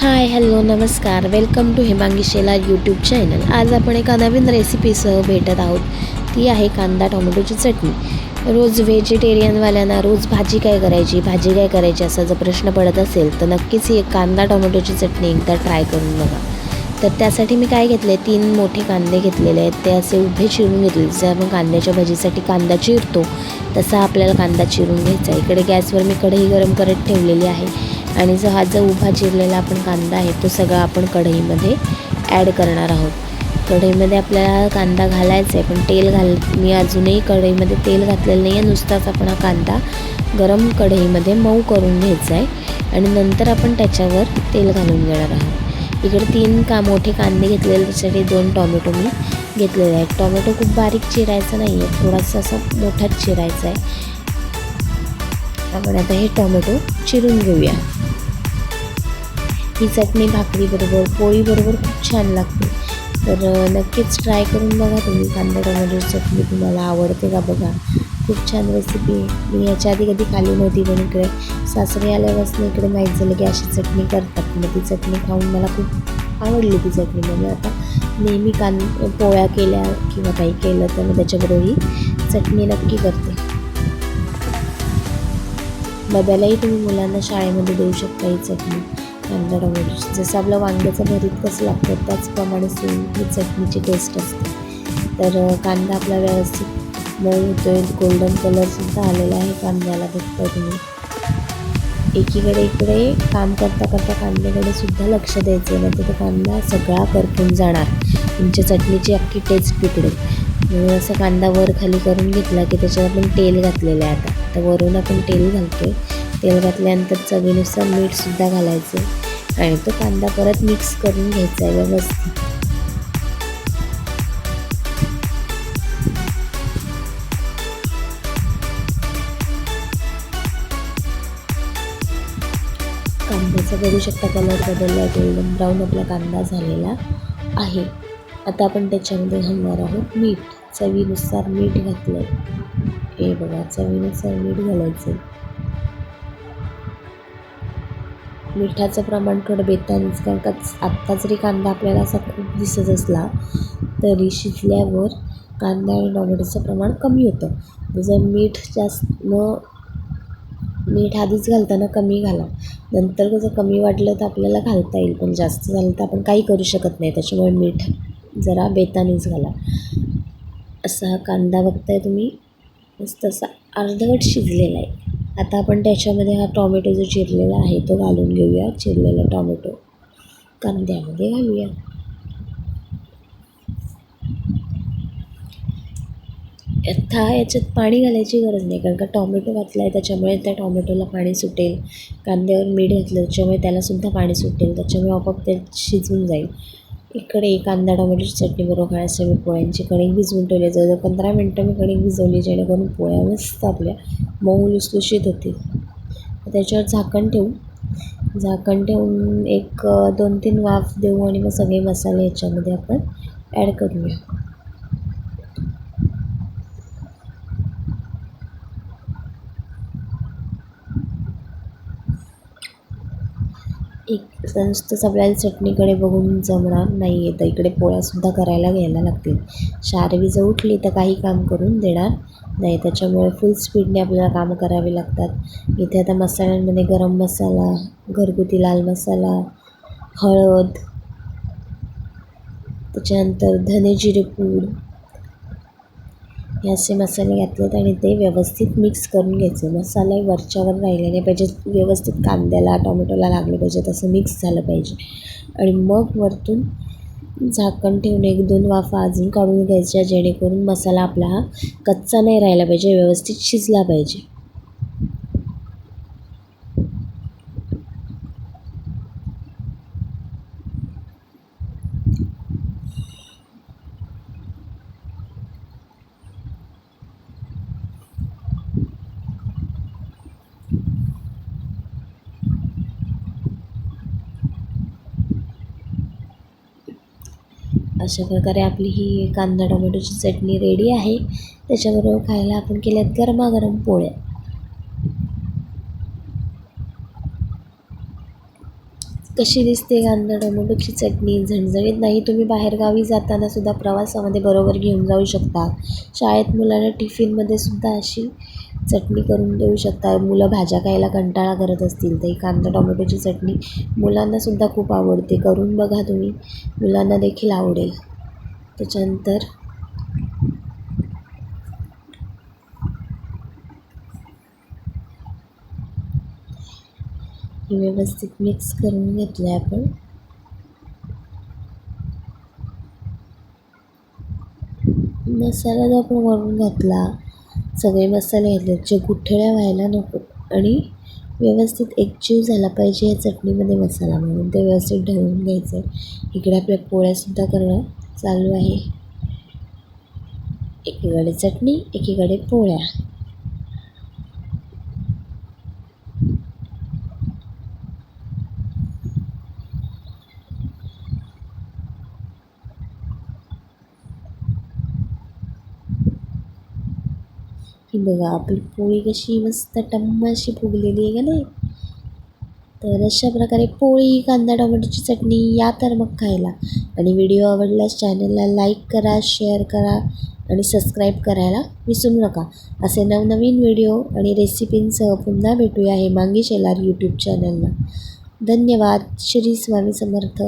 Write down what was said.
हाय hello नमस्कार. Welcome to Hemangi Shela YouTube channel आज आपण एका नवीन रेसिपीसह भेटत आहोत. ती आहे कांदा टोमॅटोची चटणी. रोज व्हेजिटेरियनवाल्यांना रोज भाजी काय करायची भाजी काय करायची असा जर प्रश्न पडत असेल तर नक्कीच ही एक कांदा टोमॅटोची चटणी एकदा ट्राय करून बघा. तर त्यासाठी मी काय घेतले तीन मोठे कांदे घेतलेले आहेत. ते असे उभे चिरून घेतले. जसे आपण कांद्याच्या भाजीसाठी कांदा चिरतो तसा आपल्याला कांदा चिरून घ्यायचा आहे. इकडे गॅसवर मी कढई गरम करत ठेवलेली आहे. आणि जो हा जो उभा चिरलेला आपण कांदा आहे तो सगळा आपण कढईमध्ये ॲड करणार आहोत. कढईमध्ये आपल्याला कांदा घालायचा आहे पण तेल घाल मी अजूनही कढईमध्ये तेल घातलेलं नाही आहे नुसताच आपण हा कांदा गरम कढईमध्ये मऊ करून घ्यायचा आहे. आणि नंतर आपण त्याच्यावर तेल घालून घेणार आहोत. इकडे तीन का मोठे कांदे घेतलेले त्याच्यासाठी दोन टॉमॅटो मी घेतलेले आहेत. टॉमॅटो खूप बारीक चिरायचा नाही आहे थोडासा असा मोठाच चिरायचा आहे. आपण आता हे टॉमॅटो चिरून घेऊया. ही चटणी भाकरीबरोबर पोळीबरोबर खूप छान लागते. तर नक्कीच ट्राय करून बघा तुम्ही कांदा टोमॅटो चटणी तुम्हाला आवडते का बघा. खूप छान रेसिपी आहे. मी याच्या आधी कधी खाली नव्हती पण इकडे सासरे आल्यापासून इकडे माहीत झालं की अशी चटणी करतात. मग ती चटणी खाऊन मला खूप आवडली ती चटणी. म्हणजे आता नेहमी कान पोळ्या केल्या किंवा काही केलं तर मग त्याच्याबरोबर ही चटणी नक्की करते. डब्यालाही तुम्ही मुलांना शाळेमध्ये देऊ शकता ही चटणी. कांदा टोमॅटोची जसं आपलं वांग्याचं भरीत कसं लागतं त्याचप्रमाणे सेम ही चटणीची टेस्ट असते. तर कांदा आपला व्यवस्थित मऊ होतो आहे गोल्डन कलरसुद्धा आलेला आहे कांद्याला बघताय तुम्ही. एकीकडे इकडे काम करता करता कांद्याकडे सुद्धा लक्ष द्यायचं नाही तर तो कांदा सगळा करपून जाणार. तुमच्या चटणीची अख्खी टेस्ट बिघडेल. म्हणून असं कांदा वर खाली करून घेतला की त्याच्यात आपण तेल घातलेलं आहे आता. तर वरून आपण तेल घालतो तेल घातल्यानंतर चवीनुसार मीठसुद्धा घालायचं. आणि तो कांदा परत मिक्स करून घ्यायचा आहे व्यवस्थित. कांद्याचा बघू शकता कलर बदलला गोल्डन ब्राऊन आपला कांदा झालेला आहे. आता आपण त्याच्यामध्ये घालणार आहोत मीठ. चवीनुसार मीठ घातलं हे बघा चवीनुसार मीठ घालायचं मिठाचं प्रमाण थोडं बेतानीच कारण का आत्ता जरी कांदा आपल्याला असा खूप दिसत असला तरी शिजल्यावर कांदा आणि टोमॅटोचं प्रमाण कमी होतं. जर मीठ जास्त न मीठ आधीच घालताना कमी घाला. नंतर कसं कमी वाटलं तर आपल्याला घालता येईल पण जास्त झालं तर आपण काही करू शकत नाही. त्याच्यामुळे मीठ जरा बेतानीच घाला. असा हा कांदा बघताय तुम्ही मस्त असा अर्धवट शिजलेला आहे. आता आपण त्याच्यामध्ये हा टॉमॅटो जो चिरलेला आहे तो घालून घेऊया चिरलेला टॉमॅटो. कांद्यामध्ये घालूया. आता याच्यात पाणी घालायची गरज नाही कारण का टॉमॅटो घातला आहे त्याच्यामुळे त्या टॉमॅटोला पाणी सुटेल. कांद्यावर मीठ घातलं त्याच्यामुळे त्यालासुद्धा पाणी सुटेल त्याच्यामुळे आपोआप ते शिजून जाईल. इकडे कांदा टोमॅटोची चटणी बरोबर खाण्यासाठी मी पोळ्यांची कणिक भिजवून ठेवली. जवळजवळ पंधरा मिनटं मी कणिक भिजवली जेणेकरून पोळ्या मस्त आपल्या मऊ लुसलुशीत होतील. त्याच्यावर झाकण ठेवू. झाकण ठेवून एक दोन तीन वाफ देऊ आणि मग सगळे मसाले याच्यामध्ये आपण ॲड करूया. एक नुसतंच आपल्याला चटणीकडे बघून जमणार नाही आहे. तर इकडे पोळ्यासुद्धा करायला घ्यायला लागतील. शारवी जर उठली तर काही काम करून देणार नाही. त्याच्यामुळे फुल स्पीडने आपल्याला कामं करावी लागतात. इथे आता मसाल्यांमध्ये गरम मसाला घरगुती लाल मसाला हळद त्याच्यानंतर धने जिरे पूड हे असे मसाले घातलेत आणि ते व्यवस्थित मिक्स करून घ्यायचे. मसाले वरच्यावर राहिले नाही पाहिजेत व्यवस्थित कांद्याला टोमॅटोला लागले पाहिजे. तसं मिक्स झालं पाहिजे. आणि मग वरतून झाकण ठेवून एक दोन वाफा अजून काढून घ्यायच्या जेणेकरून मसाला आपला हा कच्चा नाही राहिला पाहिजे. व्यवस्थित शिजला पाहिजे. अशा प्रकारे आपली ही कांदा टोमॅटोची चटणी रेडी आहे. त्याच्याबरोबर खायला आपण केल्यात गरमागरम पोळ्या. कशी दिसते कांदा टोमॅटोची चटणी झणझणीत नाही तुम्ही बाहेरगावी जाताना सुद्धा प्रवासामध्ये बरोबर घेऊन जाऊ शकता. शाळेत मुलांना टिफिनमध्ये सुद्धा अशी चटणी करून देऊ शकता. मुलं भाज्या खायला कंटाळा करत असतील तर ही कांदा टोमॅटोची चटणी मुलांनासुद्धा खूप आवडते. करून बघा तुम्ही मुलांना देखील आवडेल. त्याच्यानंतर हे व्यवस्थित मिक्स करून घेतलं आहे आपण. मसाला जो आपण वरून घातला सगळे मसाले घातले जे गुठळ्या व्हायला नको आणि व्यवस्थित एकजीव झाला पाहिजे या चटणीमध्ये मसाला म्हणून. ते व्यवस्थित ढवळून घ्यायचं आहे इकडे आपल्या पोळ्यासुद्धा करणं चालू आहे. एकीकडे चटणी एकीकडे पोळ्या. ही बघा आपली पोळी कशी मस्त टम्म अशी फुगलेली आहे का नाही? तर अशा प्रकारे पोळी कांदा टोमॅटोची चटणी या तर मग खायला. आणि व्हिडिओ आवडल्यास चॅनलला लाईक करा शेअर करा आणि सबस्क्राईब करायला विसरू नका. असे नवनवीन व्हिडिओ आणि रेसिपींसह पुन्हा भेटूया हे मांगी शेलार यूट्यूब चॅनलला धन्यवाद. श्री स्वामी समर्थ.